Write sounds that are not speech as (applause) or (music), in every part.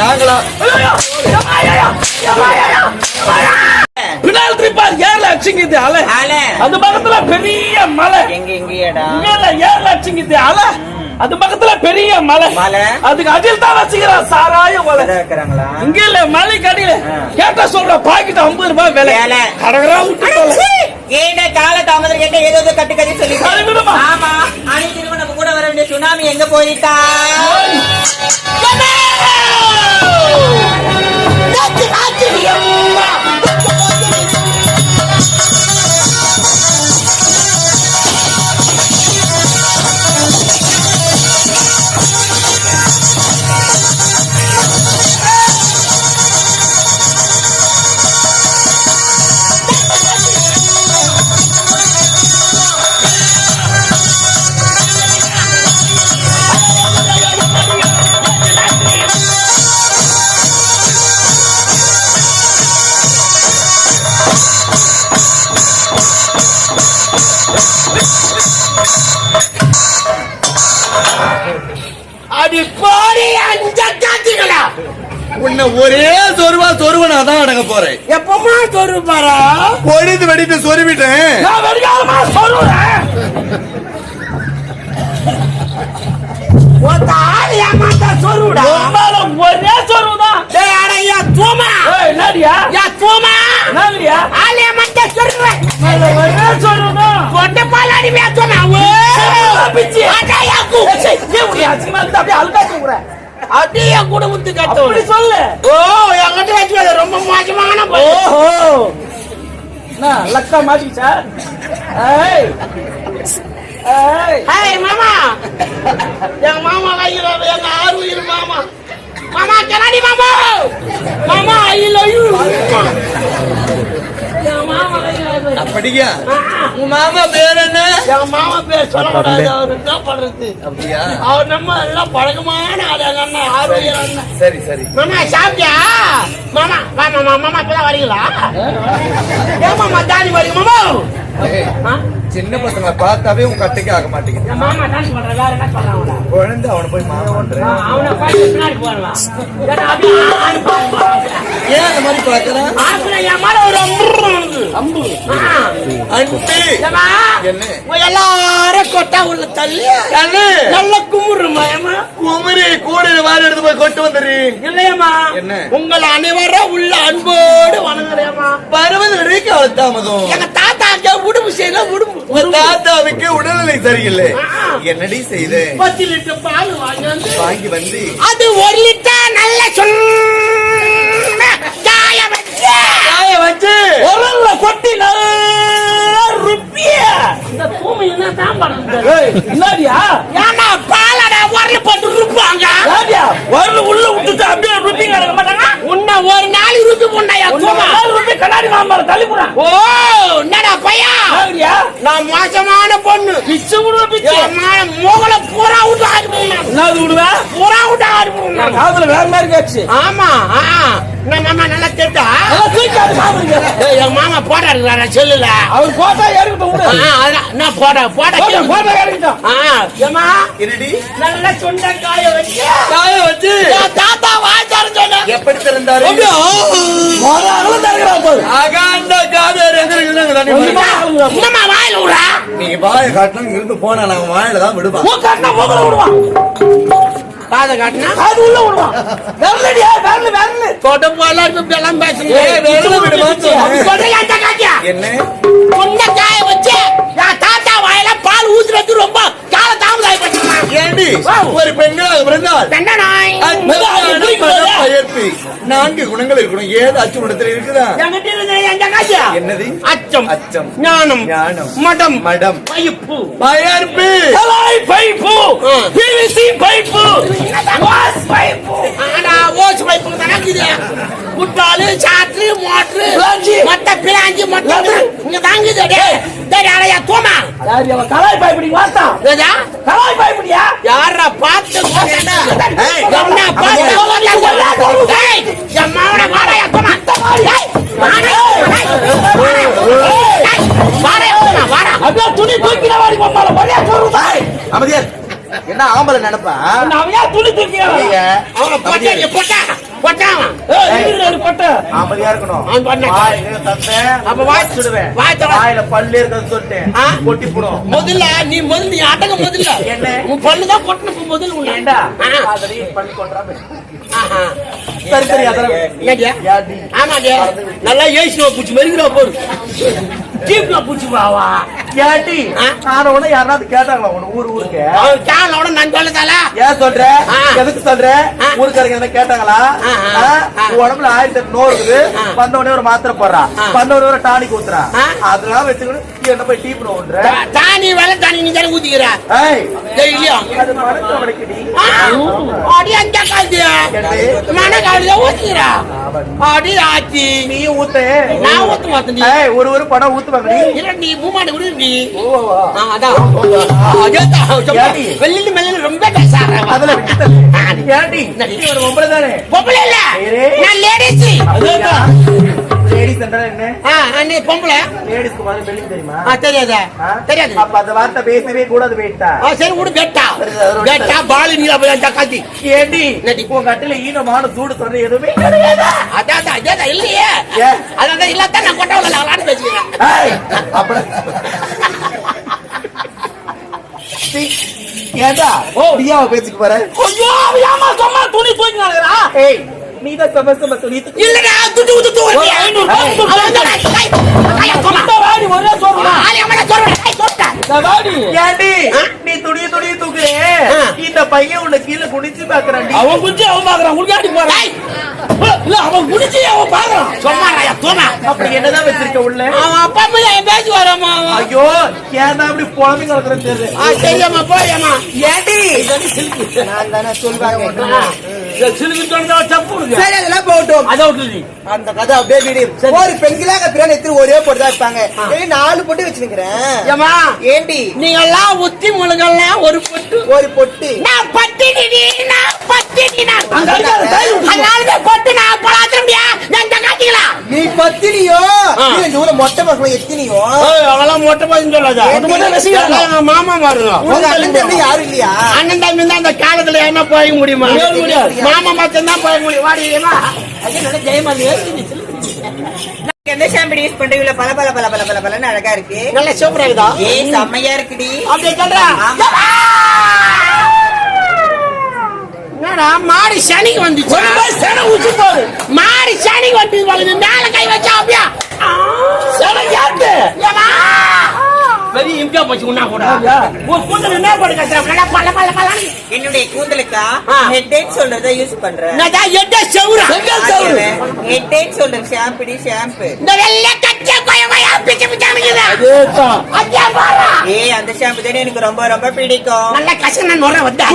நாங்களா? பின்னால் திருப்பார் ஏர்ல அச்சிங்குது பக்கத்துல பெரிய மலை. எங்க எங்கடா ஏர்ல அச்சிங்குது அலை. அது பக்கத்துல பெரிய மலை. அதுக்கு அஜில் தான் வச்சுக்கிறான் சாராய மலை இங்க இல்ல மலை கடையில பாக்கெட் ஐம்பது ரூபாய் விலை. கடகரா விட்டு கால தாமதம்? கேட்ட ஏதோ கட்டு கதை சொல்லி ஆமா. அனைத்து நம்ம கூட வர வேண்டிய சுனாமி எங்க போயிட்டா? அடி பாடி அஞ்ச காத்திகளா உன்னை ஒரே சொருவா சொருவனா தான் அடங்க போறேன். எப்பமா சொல்லு பாரா பொழுது வெடித்து சொருவிட்டேன். நான் வெடிக்காலமா சொல்லுறேன் ஒருத்த ஆள் ஏமாத்தா உன்னால ஒரே சொல்லுதான் டேய் அட யா தூமா. ஏய் நடியா யா தூமா. நடியா ஆள் ஏமாத்தா சொல்லுவேன் பிச்சி அடா யா கு ஏய் உடைய அசிங்கமா இருந்தா அப்படியே அழுக்கா தூங்குற அடிய குடும்பத்து அப்படி கட்டோட சொல்லு. ஓ என்கிட்ட வச்சு ரொம்ப மோசமான. ஓஹோ. என்ன லக்கா மாட்டிச்சா ஏய். ஏய். மாமா. எங்க மாமா எங்க ஆறு உயிர் மாமா மாமா கண்ணாடி மாமா மாமா ஐ லவ் யூ எங்க மாமா கையில அப்படியா உன் மாமா பேர் என்ன? எங்க மாமா பேர் சொல்லக்கூடாது அவரு என்ன பண்றது அப்படியா? அவர் நம்ம எல்லாம் பழக்கமான ஆளு எங்க அண்ணன் சரி சரி. மாமா சாப்பிட்டியா? மாமா வா மாமா மாமா இப்பதான் வரீங்களா? ஏன் மாமா தாடி வரீங்க மாமா? சின்ன பசங்களை பார்த்தாவே உன் கட்டைக்கு ஆக மாட்டேங்குது. என் மாமா டான்ஸ் பண்ற வேற என்ன சொல்றாங்க? குழந்தை அவனை போய் மாமான்றேன் அவனை பார்த்து பின்னாடி. ஏன் அந்த மாதிரி பாக்குறான் ஆத்துல என் மேல ஒரு எல்லாரும் கொட்டா உள்ள தள்ளி. நல்ல குமுறுமா ஏமா குமரி கூடையில வாரி எடுத்து போய் கொண்டு வந்துடுறீங்க இல்லையம்மா. என்ன? உங்களை அனைவரும் உள்ள அன்போடு வணங்குறேம்மா. பருவது வரைக்கும் அவள் தாமதம். எங்க தாத்தாக்கு உடுப்பு செய்யல உடுப்பு உங்க தாத்தாவுக்கு உடல்நிலை சரியில்லை. என்னடி செய்த? பத்து லிட்டர் பால் வாங்கி வந்து. வாங்கி வந்து. அது ஒரு லிட்டர் நல்ல சொன்ன காய வச்சு. உரல்ல கொட்டி நல்லா ருப்பிய. இந்த பூமி என்ன தான் பண்ணுது என்னடியா ஏன்னா பாலட உரல் போட்டு இருப்பாங்க ஏடியா உரல் உள்ள விட்டுட்டு அப்படியே ருப்பி கிடக்க மாட்டாங்க? ஒரு நாள் இருக்கு முண்டையா ருப்பி கண்ணாடி மாமரம் தள்ளி போறான் ஓ என்னடா பையா? நான் மோசமான பொண்ணு. பிச்சு முகல பூரா விட்டு ஆடி என்னது விடுவேன் பூரா விட்டு ஆடி போயிடலாம் காதுல வேற மாதிரி கேச்சு ஆமா மாமா நல்லா கேட்டா? என் மாமா போட்டாரு செல்லுல அவர் போட்டா நான் போட போட போட்டா போட்டா எடுக்கட்டும். ஆ ஏமா என்னடி? நல்ல சுண்ட காய வச்சு. காய வச்சு. நீ வாய காட்டணும் இருந்து போனா நான் வாயில தான் விடுவான் காதை காட்டினா? காது உள்ள விடுவான் விரலடியா விரல் விரல். தொட்ட போல இப்ப எல்லாம் பேசுறீங்க. ஏய், விரல விடுவான்னு சொன்னேன். அப்படி சொல்றீங்க அந்த காக்கியா? என்ன? காய வச்சு என் தாத்தா வாயில பால் ஊத்துறது ரொம்ப கால தாமதாய் பண்ணிருக்கான் ஏண்டி ஒரு நாய் பயர்ப்பு நான்கு குணங்கள் இருக்கணும். ஏது இருக்குதா? இருந்த எந்த காக்கியா என்னது? அச்சம். அச்சம். ஞானம். ஞானம். மடம். மடம். பைப்பு. பயர்ப்பு கலாய் pipe. PVC pipe. Was pipe. ஆனா ஓஸ் பைப்பு தானே குட்டாலு சாற்று மோட்ரு பிளாஞ்சி மொத்த லெமன். இங்க தாங்குது. டேய் டேய் தோமா யார் அவன் கலாய் பைப்படி வாத்தா? ஏதா? கலாய் யாரா ஏய், என்ன பார்த்து போறேன்னா டேய் என் மாவன வாடாயா தோமா டேய் வாடா வாடா தோமா வாடா அப்படியே துணி வாடி என்ன ஆம்பளை நினைப்பா? அவன் ஏன் துணி நீங்க அவன போட்டா போட்டா. இருக்கிற ஒரு பட்டை. அமைதியா இருக்கணும். பண்ண. அப்ப வாய் சுடுவேன். வாய். வாயில பல்லு இருக்கிறது சொல்லிட்டேன். ஆ? கொட்டி போடும். முதல்ல நீ முதல்ல நீ அடங்க முதல்ல. என்ன? உன் பல்லுதான் கொட்டணும் முதல்ல உன்னை. ஏண்டா? பல்லு கொட்டுறாம ஆஹா. சரி சரி அதெல்லாம் ஆமாடியா. நல்லா ஏசுவா பூச்சி மறிக்கிறா போடு. (laughs) ஜீப்ல பூச்சி வாவா யாட்டி ஆ? நான் உடனே யாராவது கேட்டாங்களா உன ஊர் ஊருக்கு? கேளோட நான் சொல்லதால ஏன் சொல்ற. எதுக்கு சொல்ற. ஊருக்காரங்க என்ன கேட்டாங்களா? உடம்புல ஆயிரத்தி எட்டு நோய் இருக்குது. வந்த உடனே ஒரு மாத்திரை போடுறா. வந்த உடனே ஒரு டானிக் ஊத்துறா. ஆ. அதெல்லாம் வச்சுக்கணும் நீ என்ன போய் டீ பண்ண விடுற தானி வேலை தானி நீ தானே ஊத்திக்கிற? அது மனசு அவனுக்குடி அடி அந்த காலத்தியா மன காலத்தியா ஊத்திக்கிறா? அடி ஆச்சி. நீ ஊத்து. நான் ஊத்த ஏய் ஒரு ஒரு படம் ஊத்துவாங்க நீ இல்ல ஏடி? வெள்ளி மெல்ல ரொம்ப அதுல விட்டு ஒரு பொம்பளை தானே? பொம்பளை இல்ல. நான் லேடிஸ் லேடிஸ் என்றால் என்ன? ஆ நீ பொம்பளை. லேடிஸ்க்கு மாதிரி பெல்லி தெரியுமா? தெரியாதா? தெரியாது. அப்ப அந்த வார்த்தை பேசவே கூடாது போயிட்டா? ஆ சரி விடு பெட்டா. பெட்டா பாலு நீ அப்ப அந்த காத்தி ஏடி? உன் கட்டில ஈனமான சூடு சொல்ற எதுவுமே அதான் அதான் இல்லையே? அதான் இல்லாத நான் கொட்டை விளாடு பேசுகிறேன் சீ, ஏண்டா? ஓ. பிரியாவை பேசிக்க போற? ஐயோ ஏமா சும்மா துணி தூக்கினாங்களா ஏய் நீ தான் சம சம துட்டு துட்டு தூ ஒரு ஐநூறு ரூபாய் கொடுத்து இந்த வாடி ஒரே சொல்றா இந்த வாடி. ஏண்டி? நீ துணிய துணிய தூக்குறே. இந்த பையன் உன்னை கீழே குடிச்சு பாக்குறான்டி அவன் குச்சி அவன் பாக்குறான் உள்காட்டி போறான் இல்ல அவன் குடிச்சு அவன் பாக்குறான் சொன்னாரா தூமா அப்படி என்னதான் வச்சிருக்க உள்ள? அவன் அப்பா அம்மா என் பேச்சு வராமா ஐயோ ஏன் அப்படி புலம்பி கிடக்குறேன்னு தெரியல. ஆ சரியாம்மா போறியாம்மா. ஏண்டி? நான் தானே சொல்லுவாங்க சரி அதெல்லாம் போகட்டும். அந்த கதை அப்படியே விடு. ஒரு பெண்களாக எத்தனை ஒரே போட்டு தான் இருப்பாங்க. நாலு பொட்டு வச்சிருக்கிறேன். ஏண்டி? நீங்க எல்லாம் உத்தி முழுகெல்லாம் ஒரு பொட்டு. ஒரு பொட்டு. நான் பட்டினி நான் பட்டினி பொட்டு நான் மொட்டை மக்கள் எத்தினியோ? அவெல்லாம் மொட்டை போதுன்னு சொல்லாத. மாமா தம்பி யாரும் இல்லையா? அண்ணன் தம்பி தான் அந்த காலத்துல என்ன போய் முடியுமா. மாமா மட்டும் தான் போய் முடியும். வாடியேமா ஜெயமதி எந்த ஷாம்பு யூஸ் பண்ற இவ்வளவு பல பல பல பல பல பலன்னு அழகா இருக்கு. நல்ல சூப்பரா இருக்குதா? ஏ செம்மையா இருக்குடி. அப்படியே சொல்றா. ஆமா. என்னடா மாடி சனிக்கு வந்துச்சு? போடு மாடி சனிக்கு வந்து மேல கை வச்சா அப்படியா? பெரிய இம்கா போச்சு உன்னா கூட உன் கூந்தல் என்ன போட்டு கட்டுற? பல பல பல. என்னுடைய கூந்தலுக்கா ஆ. ஹெட் அண்ட் ஷோல்டர் யூஸ் பண்றேன் என்னடா, எட்ட செவுரா? ஹெட் அண்ட் ஷோல்டர் ஷாம்புடி ஷாம்பு இந்த வெள்ளை கச்சை கொய கொயா பிச்சை பிச்சை அமைக்குது. அதேதான். அடியா பாரா. ஏ அந்த ஷாம்பு தானே எனக்கு ரொம்ப ரொம்ப பிடிக்கும். நல்ல கசன நுரை வந்தா.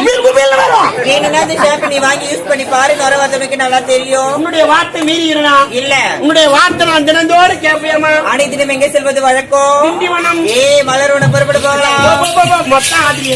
வேணும்னா அந்த ஷாம்பு நீ வாங்கி யூஸ் பண்ணி பாரு நுர வந்தவனுக்கு நல்லா தெரியும். உன்னுடைய வார்த்தை மீறி இருந்தா இல்ல. உன்னுடைய வார்த்தை நான் தினந்தோறும் கேட்பியம்மா ஆனை தினம் எங்க செல்வது வழக்கம்? திண்டிவனம். ஏ மலர் உன புறப்பட போகலாம். மொத்தம் ஆதிரி